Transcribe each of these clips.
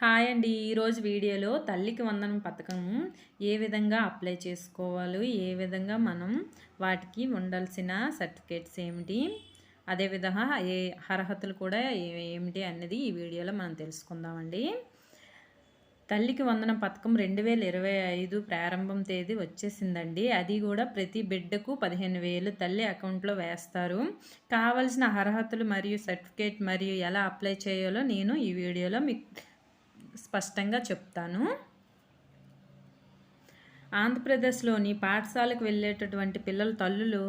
Hi అండి. ఈరోజు వీడియోలో తల్లికి వందనం పథకం ఏ విధంగా అప్లై చేసుకోవాలి? ఏ విధంగా మనం వాటికి ఉండాల్సిన సర్టిఫికేట్స్ ఏమిటి? అదేవిధంగా ఏ అర్హతలు కూడా ఏమిటి అన్నది ఈ వీడియోలో మనం తెలుసుకుందామండి. తల్లికి వందనం పథకం రెండు వేల ఇరవై ఐదు ప్రారంభం తేదీ వచ్చేసిందండి. అది కూడా ప్రతి బిడ్డకు పదిహేను వేలు తల్లి అకౌంట్లో వేస్తారు. కావలసిన అర్హతలు మరియు సర్టిఫికేట్ మరియు ఎలా అప్లై చేయాలో నేను ఈ వీడియోలో మీకు స్పష్టంగా చెప్తాను. ఆంధ్రప్రదేశ్లోని పాఠశాలకు వెళ్ళేటటువంటి పిల్లల తల్లులు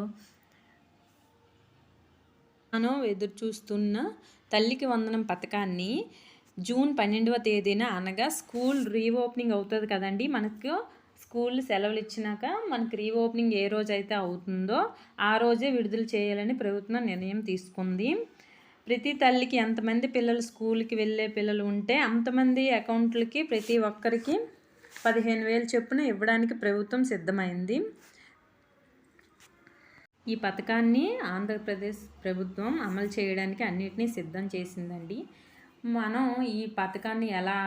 మనం ఎదురు చూస్తున్న తల్లికి వందనం పథకాన్ని జూన్ పన్నెండవ తేదీన అనగా స్కూల్ రీఓపెనింగ్ అవుతుంది కదండి. మనకు స్కూల్ సెలవులు ఇచ్చినాక మనకు రీఓపెనింగ్ ఏ రోజు అయితే అవుతుందో ఆ రోజే విడుదల చేయాలని ప్రభుత్వం నిర్ణయం తీసుకుంది. ప్రతి తల్లికి ఎంతమంది పిల్లలు స్కూల్కి వెళ్ళే పిల్లలు ఉంటే అంతమంది అకౌంట్లకి ప్రతి ఒక్కరికి పదిహేను వేలు చొప్పున ఇవ్వడానికి ప్రభుత్వం సిద్ధమైంది. ఈ పథకాన్ని ఆంధ్రప్రదేశ్ ప్రభుత్వం అమలు చేయడానికి అన్నిటినీ సిద్ధం చేసిందండి. మనం ఈ పథకాన్ని ఎలా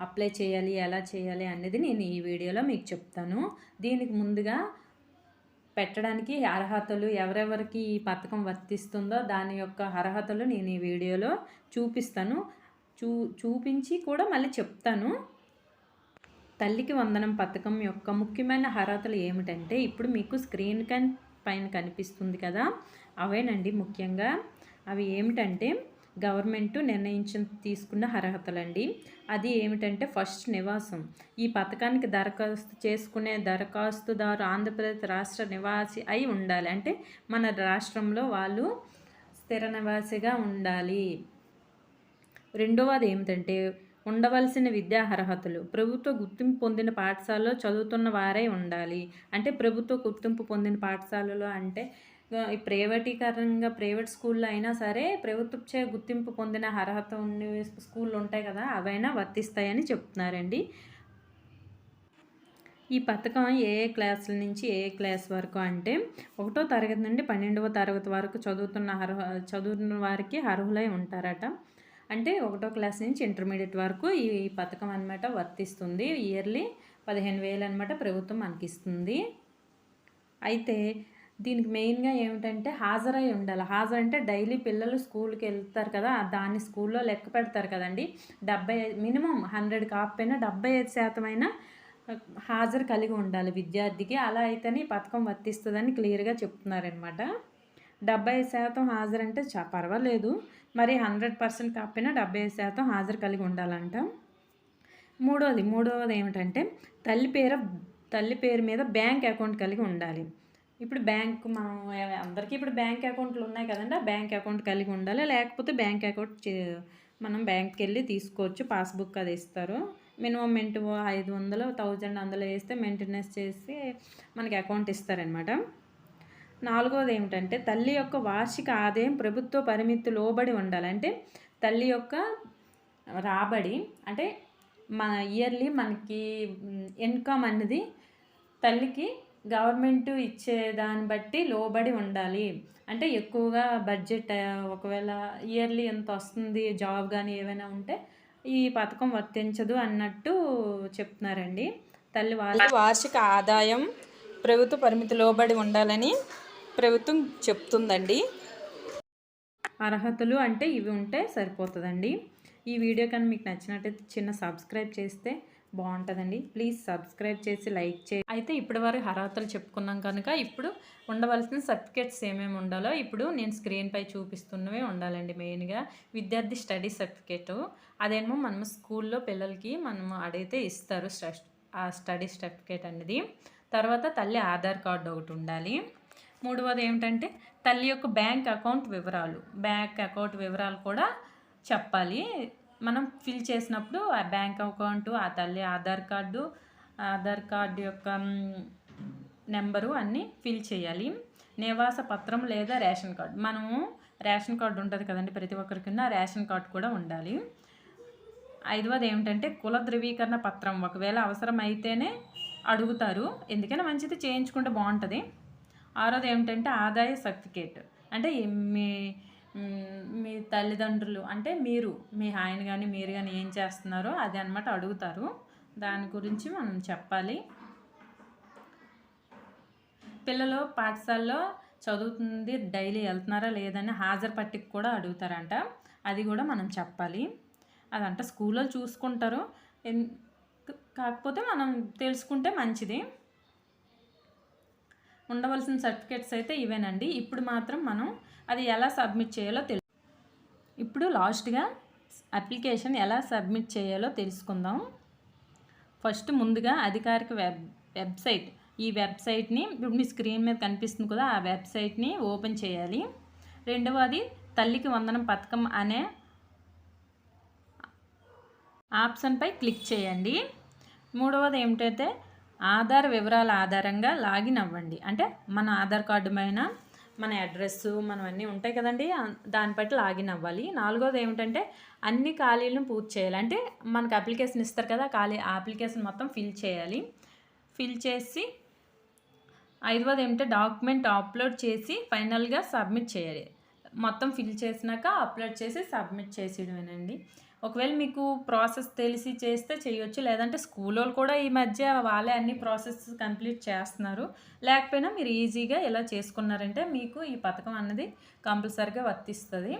అప్లై చేయాలి ఎలా చేయాలి అనేది నేను ఈ వీడియోలో మీకు చెప్తాను. దీనికి ముందుగా పెట్టడానికి అర్హతలు ఎవరెవరికి ఈ పథకం వర్తిస్తుందో దాని యొక్క అర్హతలు నేను ఈ వీడియోలో చూపిస్తాను. చూ చూపించి కూడా మళ్ళీ చెప్తాను. తల్లికి వందనం పథకం యొక్క ముఖ్యమైన అర్హతలు ఏమిటంటే ఇప్పుడు మీకు స్క్రీన్ కన్ పైన కనిపిస్తుంది కదా అవేనండి ముఖ్యంగా. అవి ఏమిటంటే గవర్నమెంట్ నిర్ణయించి తీసుకున్న అర్హతలండి. అది ఏమిటంటే ఫస్ట్ నివాసం. ఈ పథకానికి దరఖాస్తు చేసుకునే దరఖాస్తుదారు ఆంధ్రప్రదేశ్ రాష్ట్ర నివాసి అయి ఉండాలి. అంటే మన రాష్ట్రంలో వాళ్ళు స్థిర నివాసిగా ఉండాలి. రెండవది ఏమిటంటే ఉండవలసిన విద్యా అర్హతలు. ప్రభుత్వ గుర్తింపు పొందిన పాఠశాలలో చదువుతున్న వారే ఉండాలి. అంటే ప్రభుత్వ గుర్తింపు పొందిన పాఠశాలలో అంటే ఈ ప్రైవేటీకరణంగా ప్రైవేట్ స్కూల్లో అయినా సరే ప్రభుత్వచే గుర్తింపు పొందిన అర్హత ఉన్న స్కూళ్ళు ఉంటాయి కదా అవైనా వర్తిస్తాయని చెప్తున్నారండి. ఈ పథకం ఏ ఏ క్లాసుల నుంచి ఏ క్లాస్ వరకు అంటే ఒకటో తరగతి నుండి పన్నెండవ తరగతి వరకు చదువుతున్న అర్హ చదువుతున్న వారికి అర్హులై ఉంటారట. అంటే ఒకటో క్లాస్ నుంచి ఇంటర్మీడియట్ వరకు ఈ పథకం అనమాట వర్తిస్తుంది. ఇయర్లీ పదిహేను వేలు అనమాట ప్రభుత్వం మనకిస్తుంది. అయితే దీనికి మెయిన్గా ఏమిటంటే హాజరై ఉండాలి. హాజరు అంటే డైలీ పిల్లలు స్కూల్కి వెళ్తారు కదా దాన్ని స్కూల్లో లెక్క పెడతారు కదండి. డెబ్బై మినిమం హండ్రెడ్ కాకపోయినా డెబ్బై ఐదు శాతం అయినా హాజరు కలిగి ఉండాలి విద్యార్థికి. అలా అయితేనే పథకం వర్తిస్తుందని క్లియర్గా చెప్తున్నారనమాట. డెబ్బై ఐదు శాతం హాజరు అంటే చా పర్వాలేదు. మరి హండ్రెడ్ పర్సెంట్ కాకపోయినా డెబ్బై ఐదు శాతం హాజరు కలిగి ఉండాలంట. మూడోది మూడవది ఏమిటంటే తల్లి పేరు తల్లి పేరు మీద బ్యాంక్ అకౌంట్ కలిగి ఉండాలి. ఇప్పుడు బ్యాంక్ మనం అందరికీ ఇప్పుడు బ్యాంక్ అకౌంట్లు ఉన్నాయి కదండి. ఆ బ్యాంక్ అకౌంట్ కలిగి ఉండాలి? లేకపోతే బ్యాంక్ అకౌంట్ మనం బ్యాంక్కి వెళ్ళి తీసుకోవచ్చు. పాస్బుక్ అది ఇస్తారు. మినిమం మెంట్ ఐదు వందలు థౌజండ్ అందులో వేస్తే మెయింటెనెన్స్ చేసి మనకి అకౌంట్ ఇస్తారనమాట. నాలుగవది ఏమిటంటే తల్లి యొక్క వార్షిక ఆదాయం ప్రభుత్వ పరిమితి లోబడి ఉండాలి. అంటే తల్లి యొక్క రాబడి అంటే మన ఇయర్లీ మనకి ఇన్కమ్ అనేది తల్లికి గవర్నమెంట్ ఇచ్చే దాన్ని బట్టి లోబడి ఉండాలి. అంటే ఎక్కువగా బడ్జెట్ ఒకవేళ ఇయర్లీ ఎంత వస్తుంది జాబ్ కానీ ఏమైనా ఉంటే ఈ పథకం వర్తించదు అన్నట్టు చెప్తున్నారండి. తల్లి వాళ్ళ వార్షిక ఆదాయం ప్రభుత్వ పరిమితి లోబడి ఉండాలని ప్రభుత్వం చెప్తుందండి. అర్హతలు అంటే ఇవి ఉంటే సరిపోతుందండి. ఈ వీడియో కానీ మీకు నచ్చినట్టయితే చిన్న సబ్స్క్రైబ్ చేస్తే బాగుంటుందండి. ప్లీజ్ సబ్స్క్రైబ్ చేసి లైక్ చేయి అయితే ఇప్పటి వరకు అర్హతలు చెప్పుకున్నాం కనుక ఇప్పుడు ఉండవలసిన సర్టిఫికేట్స్ ఏమేమి ఉండాలో ఇప్పుడు నేను స్క్రీన్పై చూపిస్తున్నవే ఉండాలండి మెయిన్గా విద్యార్థి స్టడీ సర్టిఫికేటు అదేమో మనం స్కూల్లో పిల్లలకి మనం అడిగితే ఇస్తారు ఆ స్టడీ సర్టిఫికేట్ అనేది. తర్వాత తల్లి ఆధార్ కార్డు ఒకటి ఉండాలి. మూడవది ఏమిటంటే తల్లి యొక్క బ్యాంక్ అకౌంట్ వివరాలు. బ్యాంక్ అకౌంట్ వివరాలు కూడా చెప్పాలి. మనం ఫిల్ చేసినప్పుడు ఆ బ్యాంక్ అకౌంట్ ఆ తల్లి ఆధార్ కార్డు ఆధార్ కార్డు యొక్క నెంబరు అన్నీ ఫిల్ చేయాలి. నివాస పత్రం లేదా రేషన్ కార్డు. మనము రేషన్ కార్డు ఉంటుంది కదండి ప్రతి ఒక్కరికి రేషన్ కార్డు కూడా ఉండాలి. ఐదవది ఏమిటంటే కుల ధృవీకరణ పత్రం. ఒకవేళ అవసరం అయితేనే అడుగుతారు. ఎందుకైనా మంచిది చేయించుకుంటే బాగుంటుంది. ఆరోది ఏమిటంటే ఆదాయ సర్టిఫికేట్. అంటే మీ మీ తల్లిదండ్రులు అంటే మీరు మీ ఆయన కానీ మీరు కానీ ఏం చేస్తున్నారో అది అనమాట అడుగుతారు. దాని గురించి మనం చెప్పాలి. పిల్లలు పాఠశాలలో చదువుతుంది డైలీ వెళ్తున్నారా లేదని హాజరు పట్టికి కూడా అడుగుతారంట. అది కూడా మనం చెప్పాలి. అదంట స్కూల్లో చూసుకుంటారు. కాకపోతే మనం తెలుసుకుంటే మంచిది. ఉండవలసిన సర్టిఫికేట్స్ అయితే ఇవేనండి. ఇప్పుడు మాత్రం మనం అది ఎలా సబ్మిట్ చేయాలో తెలు ఇప్పుడు లాస్ట్గా అప్లికేషన్ ఎలా సబ్మిట్ చేయాలో తెలుసుకుందాం. ఫస్ట్ ముందుగా అధికారిక వెబ్ వెబ్సైట్. ఈ వెబ్సైట్ని ఇప్పుడు మీ స్క్రీన్ మీద కనిపిస్తుంది కదా ఆ వెబ్సైట్ని ఓపెన్ చేయాలి. రెండవది తల్లికి వందనం పథకం అనే ఆప్షన్పై క్లిక్ చేయండి. మూడవది ఏమిటైతే ఆధార్ వివరాల ఆధారంగా లాగిన్ అవ్వండి. అంటే మన ఆధార్ కార్డు పైన మన అడ్రస్సు మనం అన్నీ ఉంటాయి కదండి. దాన్ని బట్టి లాగిన్ అవ్వాలి. నాలుగోది ఏమిటంటే అన్ని ఖాళీలను పూర్తి చేయాలి. అంటే మనకు అప్లికేషన్ ఇస్తారు కదా ఖాళీ ఆ అప్లికేషన్ మొత్తం ఫిల్ చేయాలి. ఫిల్ చేసి ఐదవది ఏమిటంటే డాక్యుమెంట్ అప్లోడ్ చేసి ఫైనల్గా సబ్మిట్ చేయాలి. మొత్తం ఫిల్ చేసినాక అప్లోడ్ చేసి సబ్మిట్ చేసేయడమేనండి ఒకవేళ మీకు ప్రాసెస్ తెలిసి చేస్తే చేయొచ్చు లేదంటే స్కూల్ వాళ్ళు కూడా ఈ మధ్య వాళ్ళే అన్ని ప్రాసెస్ కంప్లీట్ చేస్తున్నారు. లేకపోయినా మీరు ఈజీగా ఇలా చేసుకున్నారంటే మీకు ఈ పథకం అన్నది కంపల్సరిగా వర్తిస్తుంది.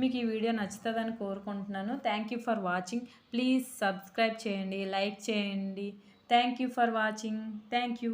మీకు ఈ వీడియో నచ్చుతుందని కోరుకుంటున్నాను. Thank you for watching please subscribe చేయండి లైక్ చేయండి. Thank you for watching thank you